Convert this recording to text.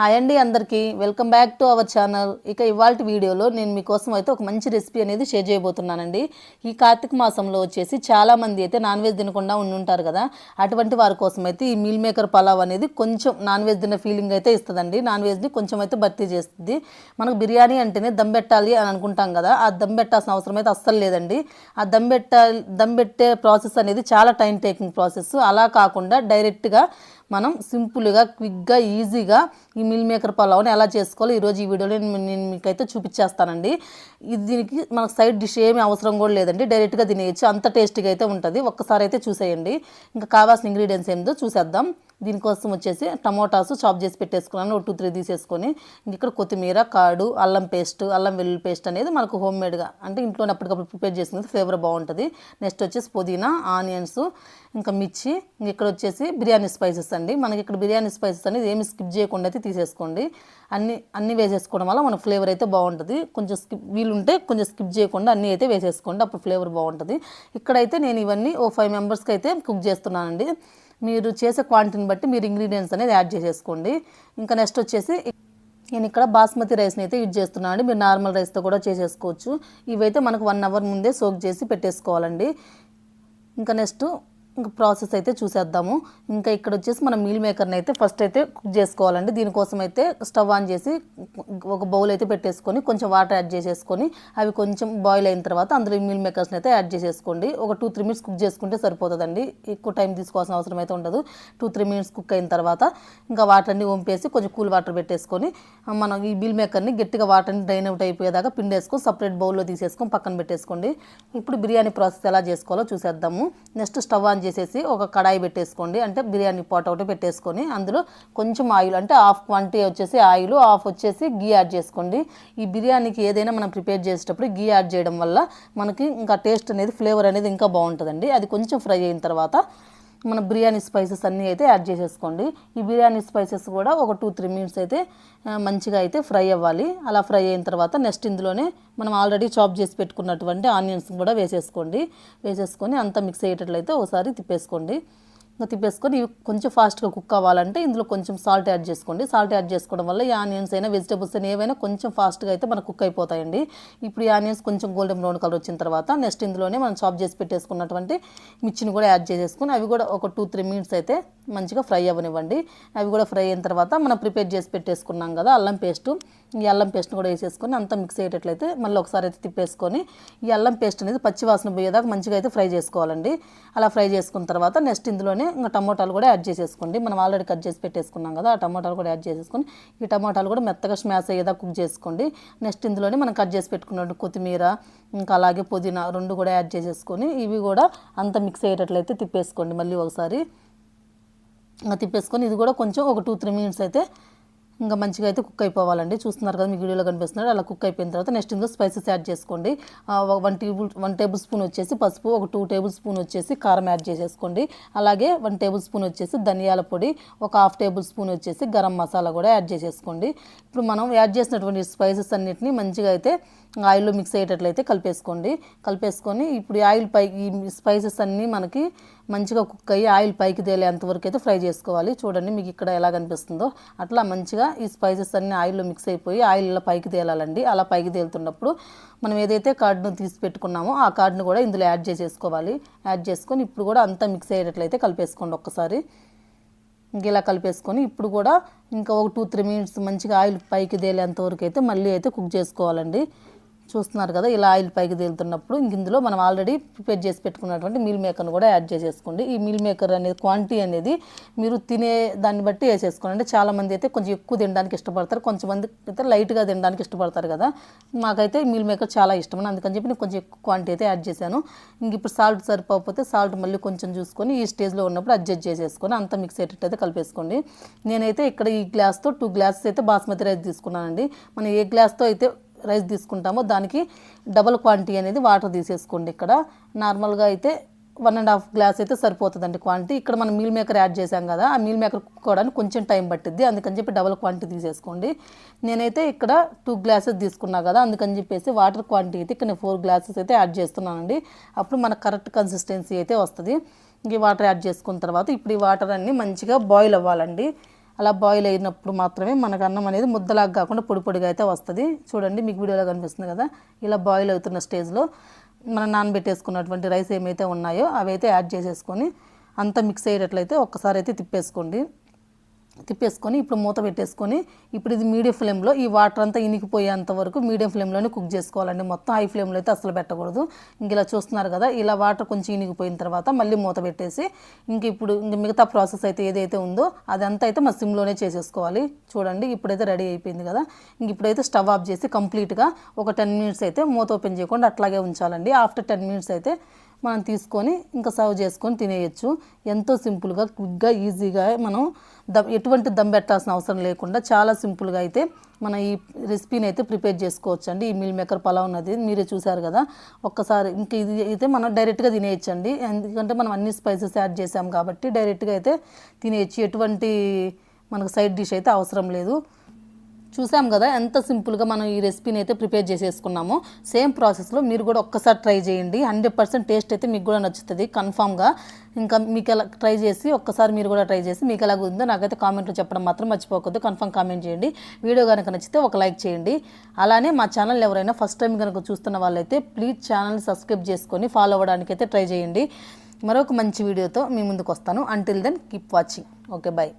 Hi అండి అందరికీ. Welcome back to our channel. ఇక ఇవాళ వీడియోలో నేను మీకోసం అయితే ఒక మంచి రెసిపీ అనేది షేర్ చేయబోతున్నానండి. ఈ కార్తీక మాసంలో వచ్చేసి చాలామంది అయితే నాన్ వెజ్ తినకుండా ఉండి ఉంటారు కదా. అటువంటి వారి కోసం అయితే ఈ మీల్ మేకర్ పలావ్ అనేది కొంచెం నాన్ వెజ్ తిన్న ఫీలింగ్ అయితే ఇస్తుందండి. నాన్ వెజ్ని కొంచెం అయితే భర్తీ చేస్తుంది. మనకు బిర్యానీ అంటేనే దమ్ పెట్టాలి అని అనుకుంటాం కదా. ఆ దమ్ పెట్టాల్సిన అవసరం అయితే అస్సలు లేదండి. ఆ దమ్ పెట్టాలి దమ్ పెట్టే ప్రాసెస్ అనేది చాలా టైం టేకింగ్ ప్రాసెస్. అలా కాకుండా డైరెక్ట్గా మనం సింపుల్గా క్విక్గా ఈజీగా ఈ మిల్ మేకర్ పలావ్ని ఎలా చేసుకోవాలో ఈరోజు ఈ వీడియోలో నేను నేను మీకైతే చూపించేస్తానండి ఇది దీనికి మనకు సైడ్ డిష్ ఏమీ అవసరం కూడా లేదండి. డైరెక్ట్గా తినేయచ్చు. అంత టేస్టీగా అయితే ఉంటుంది. ఒక్కసారి అయితే చూసేయండి. ఇంకా కావాల్సిన ఇంగ్రీడియంట్స్ ఏందో చూసేద్దాం. దీనికోసం వచ్చేసి టమోటాస్ చాప్ చేసి పెట్టేసుకున్నాను. ఒక టూ త్రీ తీసేసుకొని ఇక్కడ కొత్తిమీర కాడు అల్లం పేస్ట్ అల్లం వెల్లుల్లి పేస్ట్ అనేది మనకు హోమ్ మేడ్గా అంటే ఇంట్లోనే అప్పటికప్పుడు ప్రిపేర్ చేసుకునేది ఫ్లేవర్ బాగుంటుంది. నెక్స్ట్ వచ్చేసి పుదీనా ఆనియన్స్ ఇంకా మిర్చి ఇక్కడ వచ్చేసి బిర్యానీ స్పైసెస్ అండి. మనకి ఇక్కడ బిర్యానీ స్పైసెస్ అనేది ఏమి స్కిప్ చేయకుండా అయితే తీసేసుకోండి. అన్ని అన్నీ వేసేసుకోవడం వల్ల మన ఫ్లేవర్ అయితే బాగుంటుంది. కొంచెం స్కిప్ వీలుంటే కొంచెం స్కిప్ చేయకుండా అన్నీ అయితే వేసేసుకోండి అప్పుడు ఫ్లేవర్ బాగుంటుంది. ఇక్కడైతే నేను ఇవన్నీ ఓ ఫైవ్ మెంబర్స్కి అయితే కుక్ చేస్తున్నానండి. మీరు చేసే క్వాంటిటీని బట్టి మీరు ఇంగ్రీడియంట్స్ అనేది యాడ్ చేసేసుకోండి. ఇంకా నెక్స్ట్ వచ్చేసి నేను ఇక్కడ బాస్మతి రైస్ని అయితే యూజ్ చేస్తున్నాను అండి మీరు నార్మల్ రైస్తో కూడా చేసేసుకోవచ్చు. ఇవైతే మనకు వన్ అవర్ ముందే సోక్ చేసి పెట్టేసుకోవాలండి. ఇంకా నెక్స్ట్ ఇంకా ప్రాసెస్ అయితే చూసేద్దాము. ఇంకా ఇక్కడ వచ్చేసి మనం మీల్ మేకర్ని అయితే ఫస్ట్ అయితే కుక్ చేసుకోవాలండి. దీనికోసం అయితే స్టవ్ ఆన్ చేసి ఒక బౌల్ అయితే పెట్టేసుకొని కొంచెం వాటర్ యాడ్ చేసేసుకొని అవి కొంచెం బాయిల్ అయిన తర్వాత అందులో మీల్ మేకర్స్ని అయితే యాడ్ చేసేసుకోండి. ఒక టూ త్రీ మినిట్స్ కుక్ చేసుకుంటే సరిపోతుందండి. ఎక్కువ టైం తీసుకోవాల్సిన అవసరం అయితే ఉండదు. టూ త్రీ మినిట్స్ కుక్ అయిన తర్వాత ఇంకా వాటర్ని వంపేసి కొంచెం కూల్ వాటర్ పెట్టేసుకొని మనం ఈ మీల్ మేకర్ని గట్టిగా వాటర్ని డ్రైన్ అవుట్ అయిపోయేదాకా పిండేసుకొని సపరేట్ బౌల్లో తీసేసుకొని పక్కన పెట్టేసుకోండి. ఇప్పుడు బిర్యానీ ప్రాసెస్ ఎలా చేసుకోవాలో చూసేద్దాము. నెక్స్ట్ స్టవ్ ఆన్ చేసేసి ఒక కడాయి పెట్టేసుకోండి. అంటే బిర్యానీ పాట్ ఒకటి పెట్టేసుకొని అందులో కొంచెం ఆయిల్ అంటే హాఫ్ క్వాంటిటీ వచ్చేసి ఆయిల్ హాఫ్ వచ్చేసి గీ యాడ్ చేసుకోండి. ఈ బిర్యానీకి ఏదైనా మనం ప్రిపేర్ చేసేటప్పుడు గీ యాడ్ చేయడం వల్ల మనకి ఇంకా టేస్ట్ అనేది ఫ్లేవర్ అనేది ఇంకా బాగుంటుందండి. అది కొంచెం ఫ్రై అయిన తర్వాత మన బిర్యానీ స్పైసెస్ అన్నీ అయితే యాడ్ చేసేసుకోండి. ఈ బిర్యానీ స్పైసెస్ కూడా ఒక టూ త్రీ మినిట్స్ అయితే మంచిగా అయితే ఫ్రై అవ్వాలి. అలా ఫ్రై అయిన తర్వాత నెక్స్ట్ ఇందులోనే మనం ఆల్రెడీ చాప్ చేసి పెట్టుకున్నటువంటి ఆనియన్స్ కూడా వేసేసుకోండి. వేసేసుకొని అంతా మిక్స్ అయ్యేటట్లయితే ఒకసారి తిప్పేసుకోండి. ఇంకా తిప్పేసుకొని ఇవి కొంచెం ఫాస్ట్గా కుక్ అవ్వాలంటే ఇందులో కొంచెం సాల్ట్ యాడ్ చేసుకోండి. సాల్ట్ యాడ్ చేసుకోవడం వల్ల ఈ ఆనియన్స్ అయినా వెజిటబుల్స్ అయినా ఏవైనా కొంచెం ఫాస్ట్గా అయితే మనకు కుక్ అయిపోతాయండి. ఇప్పుడు ఈ ఆనియన్స్ కొంచెం గోల్డెన్ బ్రౌన్ కలర్ వచ్చిన తర్వాత నెక్స్ట్ ఇందులోనే మనం చాప్ చేసి పెట్టేసుకున్నటువంటి మిర్చిని కూడా యాడ్ చేసేసుకుని అవి కూడా ఒక టూ త్రీ మినిట్స్ అయితే మంచిగా ఫ్రై అవ్వనివ్వండి. అవి కూడా ఫ్రై అయిన తర్వాత మనం ప్రిపేర్ చేసి పెట్టేసుకున్నాం కదా అల్లం పేస్ట్. ఈ అల్లం పేస్ట్ని కూడా వేసేసుకొని అంతా మిక్స్ అయ్యేటట్లయితే మళ్ళీ ఒకసారి అయితే తిప్పేసుకొని ఈ అల్లం పేస్ట్ అనేది పచ్చివాసన పోయేదాకా మంచిగా అయితే ఫ్రై చేసుకోవాలండి. అలా ఫ్రై చేసుకున్న తర్వాత నెక్స్ట్ ఇందులోనే ఇంకా టమోటాలు కూడా యాడ్ చేసేసుకోండి. మనం ఆల్రెడీ కట్ చేసి పెట్టేసుకున్నాం కదా ఆ టమోటాలు కూడా యాడ్ చేసేసుకొని ఈ టమోటాలు కూడా మెత్తగా స్మాష్ అయ్యేదా కుక్ చేసుకోండి. నెక్స్ట్ ఇందులోనే మనం కట్ చేసి పెట్టుకున్నట్టు కొత్తిమీర ఇంకా అలాగే పుదీనా రెండు కూడా యాడ్ చేసేసుకొని ఇవి కూడా అంత మిక్స్ అయ్యేటట్లయితే తిప్పేసుకోండి మళ్ళీ ఒకసారి. ఇంకా తిప్పేసుకొని ఇది కూడా కొంచెం ఒక టూ త్రీ మినిట్స్ అయితే ఇంకా మంచిగా అయితే కుక్ అయిపోవాలండి. చూస్తున్నారు కదా మీ వీడియోలో కనిపిస్తున్నాడు అలా కుక్ అయిపోయిన తర్వాత నెక్స్ట్ ఇంకా స్పైసెస్ యాడ్ చేసుకోండి. One table one tablespoon వచ్చేసి పసుపు ఒక టూ టేబుల్ స్పూన్ వచ్చేసి కారం యాడ్ చేసేసుకోండి. అలాగే వన్ టేబుల్ స్పూన్ వచ్చేసి ధనియాల పొడి ఒక హాఫ్ టేబుల్ స్పూన్ వచ్చేసి గరం మసాలా కూడా యాడ్ చేసేసుకోండి. ఇప్పుడు మనం యాడ్ చేసినటువంటి స్పైసెస్ అన్నిటిని మంచిగా అయితే ఆయిల్లో మిక్స్ అయ్యేటట్లయితే కలిపేసుకోండి. కలిపేసుకొని ఇప్పుడు ఆయిల్ పైకి ఈ స్పైసెస్ అన్నీ మనకి మంచిగా కుక్ అయ్యి ఆయిల్ పైకి తేలేంత వరకు అయితే ఫ్రై చేసుకోవాలి. చూడండి మీకు ఇక్కడ ఎలా కనిపిస్తుందో. అట్లా మంచిగా ఈ స్పైసెస్ అన్నీ ఆయిల్లో మిక్స్ అయిపోయి ఆయిల్ ఇలా పైకి తేలాలండి. అలా పైకి తేలుతున్నప్పుడు మనం ఏదైతే కార్డును తీసి పెట్టుకున్నామో ఆ కార్డును కూడా ఇందులో యాడ్ చేసేసుకోవాలి. యాడ్ చేసుకొని ఇప్పుడు కూడా అంతా మిక్స్ అయ్యేటట్లయితే కలిపేసుకోండి ఒక్కసారి. ఇంక ఇలా కలిపేసుకొని ఇప్పుడు కూడా ఇంకా ఒక టూ త్రీ మినిట్స్ మంచిగా ఆయిల్ పైకి తేలేంత వరకు అయితే మళ్ళీ అయితే కుక్ చేసుకోవాలండి. చూస్తున్నారు కదా ఇలా ఆయిల్ పైకి తేలుతున్నప్పుడు ఇందులో మనం ఆల్రెడీ ప్రిపేర్ చేసి పెట్టుకున్నటువంటి మీల్ మేకర్ని కూడా యాడ్ చేసేసుకోండి. ఈ మీల్ మేకర్ అనేది క్వాంటిటీ అనేది మీరు తినే దాన్ని బట్టి వేసేసుకోండి. అంటే చాలామంది అయితే కొంచెం ఎక్కువ తినడానికి ఇష్టపడతారు కొంతమంది అయితే లైట్గా తినడానికి ఇష్టపడతారు కదా. మాకైతే మీల్ మేకర్ చాలా ఇష్టం అందుకని చెప్పి నేను కొంచెం ఎక్కువ క్వాంటిటీ అయితే యాడ్ చేశాను. ఇంక ఇప్పుడు సాల్ట్ సరిపోకపోతే సాల్ట్ మళ్ళీ కొంచెం చూసుకొని ఈ స్టేజ్లో ఉన్నప్పుడు అడ్జస్ట్ చేసేసుకొని అంతా మిక్స్ అయ్యేటట్టు అయితే కలిపేసుకోండి. నేనైతే ఇక్కడ ఈ గ్లాస్తో టూ గ్లాసెస్ అయితే బాస్మతి రైస్ తీసుకున్నానండి. మనం ఏ గ్లాస్తో అయితే రైస్ తీసుకుంటామో దానికి డబల్ క్వాంటిటీ అనేది వాటర్ తీసేసుకోండి ఇక్కడ. నార్మల్గా అయితే వన్ అండ్ హాఫ్ గ్లాస్ అయితే సరిపోతుందండి క్వాంటిటీ. ఇక్కడ మనం మీల్ మేకర్ యాడ్ చేసాం కదా ఆ మీల్ మేకర్ కుక్కోవడానికి కొంచెం టైం పట్టిద్ది. అందుకని చెప్పి డబల్ క్వాంటిటీ తీసేసుకోండి. నేనైతే ఇక్కడ టూ గ్లాసెస్ తీసుకున్నా కదా అందుకని చెప్పేసి వాటర్ క్వాంటిటీ అయితే ఇక్కడ నేను ఫోర్ గ్లాసెస్ అయితే యాడ్ చేస్తున్నానండి. అప్పుడు మనకు కరెక్ట్ కన్సిస్టెన్సీ అయితే వస్తుంది. ఇంక ఈ వాటర్ యాడ్ చేసుకున్న తర్వాత ఇప్పుడు ఈ వాటర్ అన్నీ మంచిగా బాయిల్ అవ్వాలండి. అలా బాయిల్ అయినప్పుడు మాత్రమే మనకు అన్నం అనేది ముద్దలాగా కాకుండా పొడి పొడిగా అయితే వస్తుంది. చూడండి మీకు వీడియోలో కనిపిస్తుంది కదా. ఇలా బాయిల్ అవుతున్న స్టేజ్లో మనం నానబెట్టేసుకున్నటువంటి రైస్ ఏమైతే ఉన్నాయో అవి అయితే యాడ్ చేసేసుకొని అంతా మిక్స్ అయ్యేటట్లయితే ఒక్కసారి అయితే తిప్పేసుకోండి. తిప్పేసుకొని ఇప్పుడు మూత పెట్టేసుకొని ఇప్పుడు ఇది మీడియం ఫ్లేమ్లో ఈ వాటర్ అంతా ఇనికిపోయేంత వరకు మీడియం ఫ్లేమ్లోనే కుక్ చేసుకోవాలండి. మొత్తం హై ఫ్లేమ్లో అయితే అసలు పెట్టకూడదు. ఇంక ఇలా చూస్తున్నారు కదా ఇలా వాటర్ కొంచెం ఇనిగిపోయిన తర్వాత మళ్ళీ మూత పెట్టేసి ఇంక ఇప్పుడు ఇంక మిగతా ప్రాసెస్ అయితే ఏదైతే ఉందో అదంతా అయితే మా సిమ్లోనే చేసేసుకోవాలి. చూడండి ఇప్పుడైతే రెడీ అయిపోయింది కదా. ఇంక ఇప్పుడైతే స్టవ్ ఆఫ్ చేసి కంప్లీట్గా ఒక టెన్ మినిట్స్ అయితే మూత ఓపెన్ చేయకుండా అట్లాగే ఉంచాలండి. ఆఫ్టర్ టెన్ మినిట్స్ అయితే మనం తీసుకొని ఇంకా సర్వ్ చేసుకొని తినేయచ్చు. ఎంతో సింపుల్గా క్విక్గా ఈజీగా మనం దమ్ ఎటువంటి దమ్ పెట్టాల్సిన అవసరం లేకుండా చాలా సింపుల్గా అయితే మన ఈ రెసిపీని అయితే ప్రిపేర్ చేసుకోవచ్చు అండి ఈ మిల్ మేకర్ పలావ్ ఉన్నది మీరే చూసారు కదా. ఒక్కసారి ఇంక ఇది అయితే మనం డైరెక్ట్గా తినేయచ్చండి. ఎందుకంటే మనం అన్ని స్పైసెస్ యాడ్ చేసాం కాబట్టి డైరెక్ట్గా అయితే తినేయచ్చు. ఎటువంటి మనకు సైడ్ డిష్ అయితే అవసరం లేదు. చూసాం కదా ఎంత సింపుల్గా మనం ఈ రెసిపీని అయితే ప్రిపేర్ చేసేసుకున్నామో. సేమ్ ప్రాసెస్లో మీరు కూడా ఒక్కసారి ట్రై చేయండి. హండ్రెడ్ పర్సెంట్ టేస్ట్ అయితే మీకు కూడా నచ్చుతుంది కన్ఫామ్గా. ఇంకా మీకు ఎలా ట్రై చేసి ఒక్కసారి మీరు కూడా ట్రై చేసి మీకు ఎలా ఉందో నాకైతే కామెంట్లో చెప్పడం మాత్రం మర్చిపోకూడదు కన్ఫామ్ కామెంట్ చేయండి. వీడియో కనుక నచ్చితే ఒక లైక్ చేయండి. అలానే మా ఛానల్ ఎవరైనా ఫస్ట్ టైం కనుక చూస్తున్న వాళ్ళైతే ప్లీజ్ ఛానల్ సబ్స్క్రైబ్ చేసుకొని ఫాలో అవ్వడానికి అయితే ట్రై చేయండి. మరొక మంచి వీడియోతో మీ ముందుకు వస్తాను. Until then keep watching okay bye